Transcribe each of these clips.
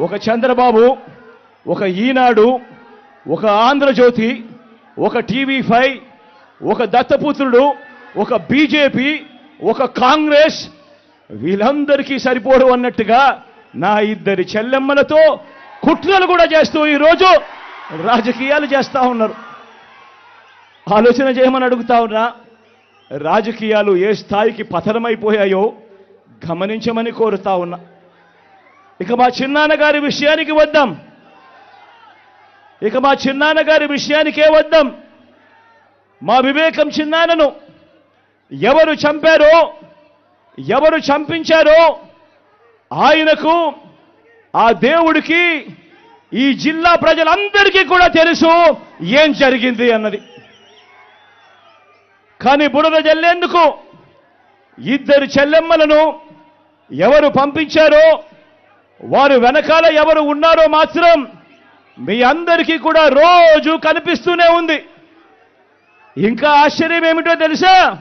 ఒక చంద్రబాబు ఒక ఈనాడు ఒక ఆంధ్రజ్యోతి ఒక టీవీ ఫైవ్ ఒక దత్తపుత్రుడు ఒక బీజేపీ ఒక కాంగ్రెస్ వీళ్ళందరికీ సరిపోడు అన్నట్టుగా నా ఇద్దరి చెల్లెమ్మలతో కుట్రలు కూడా చేస్తూ ఈరోజు రాజకీయాలు చేస్తూ ఉన్నారు. ఆలోచన చేయమని అడుగుతా ఉన్నా రాజకీయాలు ఏ స్థాయికి పతనమైపోయాయో గమనించమని కోరుతా ఉన్నా. ఇక మా చిన్నాన్నగారి విషయానికి వద్దాం. ఇక మా చిన్నాన్నగారి విషయానికే వద్దాం. మా వివేకం చిన్నాన్నను ఎవరు చంపారో ఎవరు చంపించారో ఆయనకు ఆ దేవుడికి ఈ జిల్లా ప్రజలందరికీ కూడా తెలుసు ఏం జరిగింది అన్నది. కానీ బుడద జల్లేందుకు ఇద్దరు చెల్లెమ్మలను ఎవరు పంపించారో వారు వెనకాల ఎవరు ఉన్నారో మాత్రం మీ అందరికీ కూడా రోజు కనిపిస్తూనే ఉంది. ఇంకా ఆశ్చర్యం ఏమిటో తెలుసా?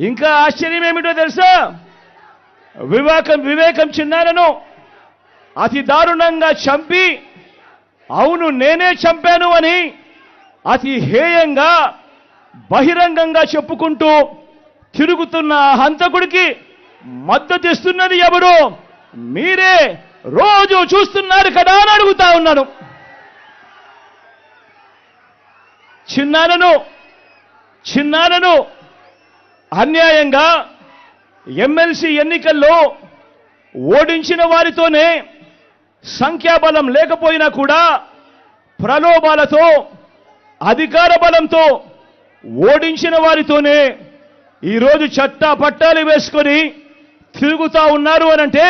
ఇంకా ఆశ్చర్యం ఏమిటో తెలుసా? వివేకం వివేకం చిన్నారను అతి దారుణంగా చంపి అవును నేనే చంపాను అని అతి హేయంగా బహిరంగంగా చెప్పుకుంటూ తిరుగుతున్న హంతకుడికి మద్దతిస్తున్నది ఎవరు? మీరే రోజు చూస్తున్నారు కదా అని అడుగుతా ఉన్నాను. చిన్నానను చిన్నానను అన్యాయంగా ఎమ్మెల్సీ ఎన్నికల్లో ఓడించిన వారితోనే సంఖ్యాబలం లేకపోయినా కూడా ప్రలోభాలతో అధికార బలంతో ఓడించిన వారితోనే ఈరోజు చట్టా పట్టాలు వేసుకొని తిరుగుతా ఉన్నారు అనంటే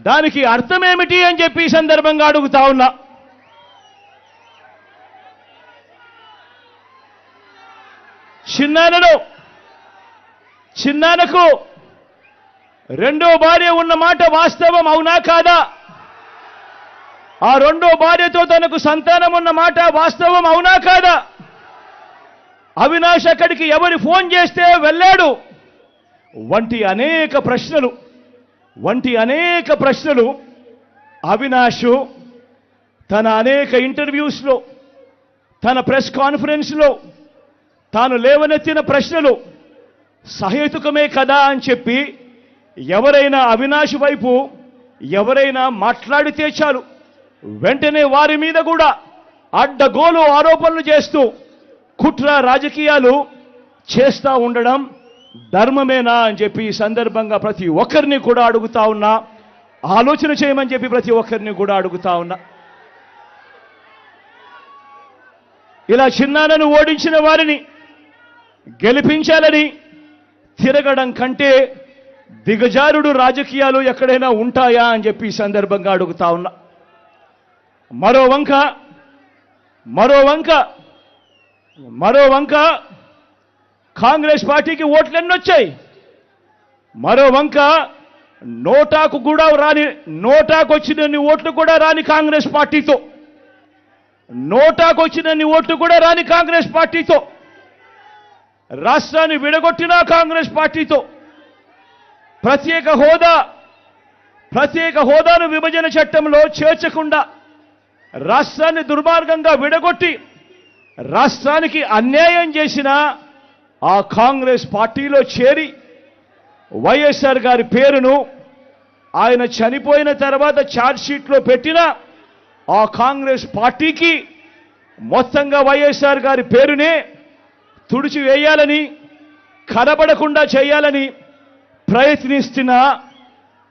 దానికి అర్థమేమిటి అని చెప్పి సందర్భంగా అడుగుతా ఉన్నా. చిన్నానను చిన్నానకు రెండో భార్య ఉన్న మాట వాస్తవం అవునా కాదా? ఆ రెండో భార్యతో తనకు సంతానం ఉన్న మాట వాస్తవం అవునా కాదా? అవినాష్ అక్కడికి ఎవరి ఫోన్ చేస్తే వెళ్ళాడు? వంటి అనేక ప్రశ్నలు. వంటి అనేక ప్రశ్నలు అవినాష్ తన అనేక ఇంటర్వ్యూస్లో తన ప్రెస్ కాన్ఫరెన్స్లో తాను లేవనెత్తిన ప్రశ్నలు సహేతుకమే కదా అని చెప్పి ఎవరైనా అవినాష్ వైపు ఎవరైనా మాట్లాడితే చాలు. వెంటనే వారి మీద కూడా అడ్డగోలు ఆరోపణలు చేస్తూ కుట్ర రాజకీయాలు చేస్తూ ఉండడం ధర్మమేనా అని చెప్పి ఈ సందర్భంగా ప్రతి ఒక్కరిని కూడా అడుగుతా ఉన్నా. ఆలోచన చేయమని చెప్పి ప్రతి ఒక్కరిని కూడా అడుగుతా ఉన్నా. ఇలా చిన్నానను ఓడించిన వారిని గెలిపించాలని తిరగడం కంటే దిగజారుడు రాజకీయాలు ఎక్కడైనా ఉంటాయా అని చెప్పి ఈ సందర్భంగా అడుగుతా ఉన్నా. మరో వంక మరో వంక మరో వంక కాంగ్రెస్ పార్టీకి ఓట్లు ఎన్నొచ్చాయి మరో వంక నోటాకు కూడా రాని నోటాకు వచ్చినన్ని ఓట్లు కూడా రాని కాంగ్రెస్ పార్టీతో. నోటాకు వచ్చినన్ని ఓట్లు కూడా రాని కాంగ్రెస్ పార్టీతో. రాష్ట్రాన్ని విడగొట్టిన కాంగ్రెస్ పార్టీతో. ప్రత్యేక హోదా ప్రత్యేక హోదాను విభజన చట్టంలో చేర్చకుండా రాష్ట్రాన్ని దుర్మార్గంగా విడగొట్టి రాష్ట్రానికి అన్యాయం చేసిన ఆ కాంగ్రెస్ పార్టీలో చేరి వైఎస్ఆర్ గారి పేరును ఆయన చనిపోయిన తర్వాత ఛార్జ్షీట్లో పెట్టిన ఆ కాంగ్రెస్ పార్టీకి మొత్తంగా వైఎస్ఆర్ గారి పేరునే తుడిచి వేయాలని కనబడకుండా చేయాలని ప్రయత్నిస్తున్న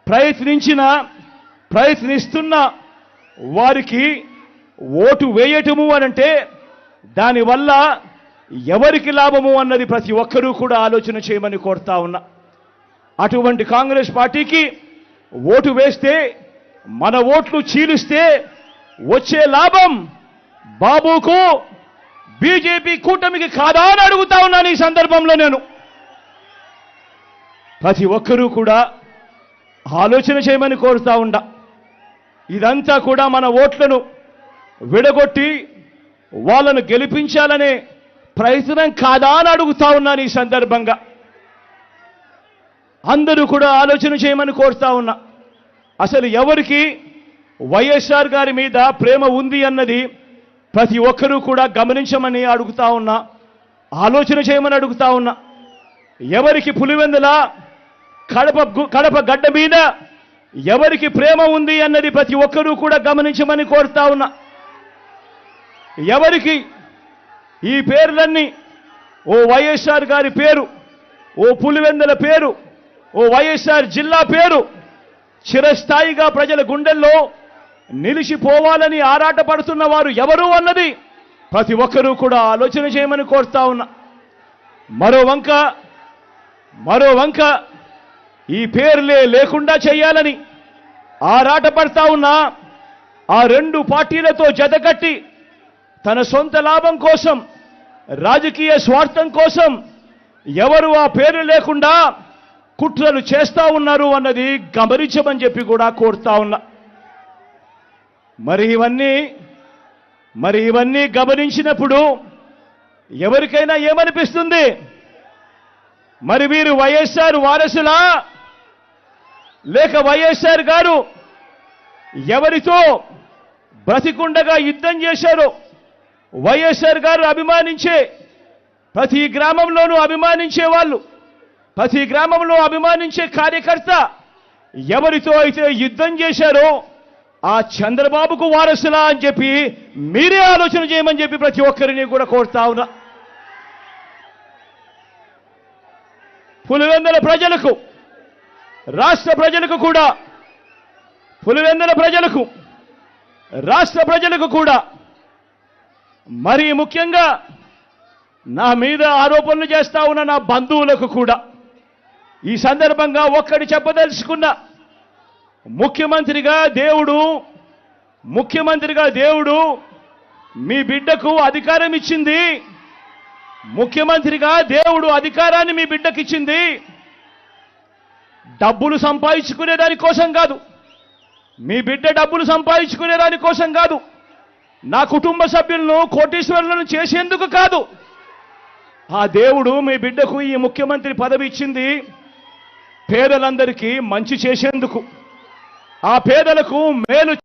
ప్రయత్నించిన ప్రయత్నిస్తున్న వారికి ఓటు వేయటము అనంటే దానివల్ల ఎవరికి లాభము అన్నది ప్రతి ఒక్కరూ కూడా ఆలోచన చేయమని కోరుతా ఉన్నా. అటువంటి కాంగ్రెస్ పార్టీకి ఓటు వేస్తే మన ఓట్లు చీలిస్తే వచ్చే లాభం బాబుకు బీజేపీ కూటమికి కాదా అని అడుగుతా ఉన్నాను ఈ సందర్భంలో నేను. ప్రతి ఒక్కరూ కూడా ఆలోచన చేయమని కోరుతా ఉండా. ఇదంతా కూడా మన ఓట్లను విడగొట్టి వాళ్ళను గెలిపించాలనే ప్రయత్నం కాదా అని అడుగుతా ఉన్నాను ఈ సందర్భంగా. అందరూ కూడా ఆలోచన చేయమని కోరుతా ఉన్నా. అసలు ఎవరికి వైఎస్ఆర్ గారి మీద ప్రేమ ఉంది అన్నది ప్రతి ఒక్కరూ కూడా గమనించమని అడుగుతా ఉన్నా. ఆలోచన చేయమని అడుగుతా ఉన్నా. ఎవరికి పులివెందుల కడప కడప గడ్డ మీద ఎవరికి ప్రేమ ఉంది అన్నది ప్రతి ఒక్కరూ కూడా గమనించమని కోరుతా ఉన్నా. ఎవరికి ఈ పేర్లన్నీ ఓ వైఎస్ఆర్ గారి పేరు ఓ పులివెందుల పేరు ఓ వైఎస్ఆర్ జిల్లా పేరు చిరస్థాయిగా ప్రజల గుండెల్లో నిలిచిపోవాలని ఆరాటపడుతున్న వారు ఎవరు అన్నది ప్రతి ఒక్కరూ కూడా ఆలోచన చేయమని కోరుతా ఉన్నా. మరో వంక మరో వంక ఈ పేర్లే లేకుండా చేయాలని ఆరాటపడతా ఉన్నా. ఆ రెండు పార్టీలతో జతకట్టి తన సొంత లాభం కోసం రాజకీయ స్వార్థం కోసం ఎవరు ఆ పేరు లేకుండా కుట్రలు చేస్తా ఉన్నారు అన్నది గమనించమని చెప్పి కూడా కోరుతా ఉన్నా. మరి ఇవన్నీ మరి ఇవన్నీ గమనించినప్పుడు ఎవరికైనా ఏమనిపిస్తుంది? మరి వీరు వైఎస్ఆర్ వారసులా? లేక వైఎస్ఆర్ గారు ఎవరితో బ్రతికుండగా యుద్ధం చేశారో? వైఎస్ఆర్ గారు అభిమానించే ప్రతి గ్రామంలోనూ అభిమానించే వాళ్ళు ప్రతి గ్రామంలో అభిమానించే కార్యకర్త ఎవరితో అయితే యుద్ధం చేశారో ఆ చంద్రబాబుకు వారసులా అని చెప్పి మీరే ఆలోచన చేయమని చెప్పి ప్రతి ఒక్కరిని కూడా కోరుతా ఉన్నా. పులివెందల ప్రజలకు రాష్ట్ర ప్రజలకు కూడా పులివెందల ప్రజలకు రాష్ట్ర ప్రజలకు కూడా మరి ముఖ్యంగా నా మీద ఆరోపణలు చేస్తా ఉన్న నా బంధువులకు కూడా ఈ సందర్భంగా ఒక్కటి చెప్పదలుచుకున్నా ముఖ్యమంత్రిగా దేవుడు ముఖ్యమంత్రిగా దేవుడు మీ బిడ్డకు అధికారం ఇచ్చింది ముఖ్యమంత్రిగా దేవుడు అధికారాన్ని మీ బిడ్డకి ఇచ్చింది డబ్బులు సంపాదించుకునే దాని కోసం కాదు మీ బిడ్డ డబ్బులు సంపాదించుకునే దాని కోసం కాదు నా కుటుంబ సభ్యులను కోటీశ్వరులను చేసేందుకు కాదు. ఆ దేవుడు మీ బిడ్డకు ఈ ముఖ్యమంత్రి పదవి ఇచ్చింది పేదలందరికీ మంచి చేసేందుకు. ఆ పేదలకు మేలు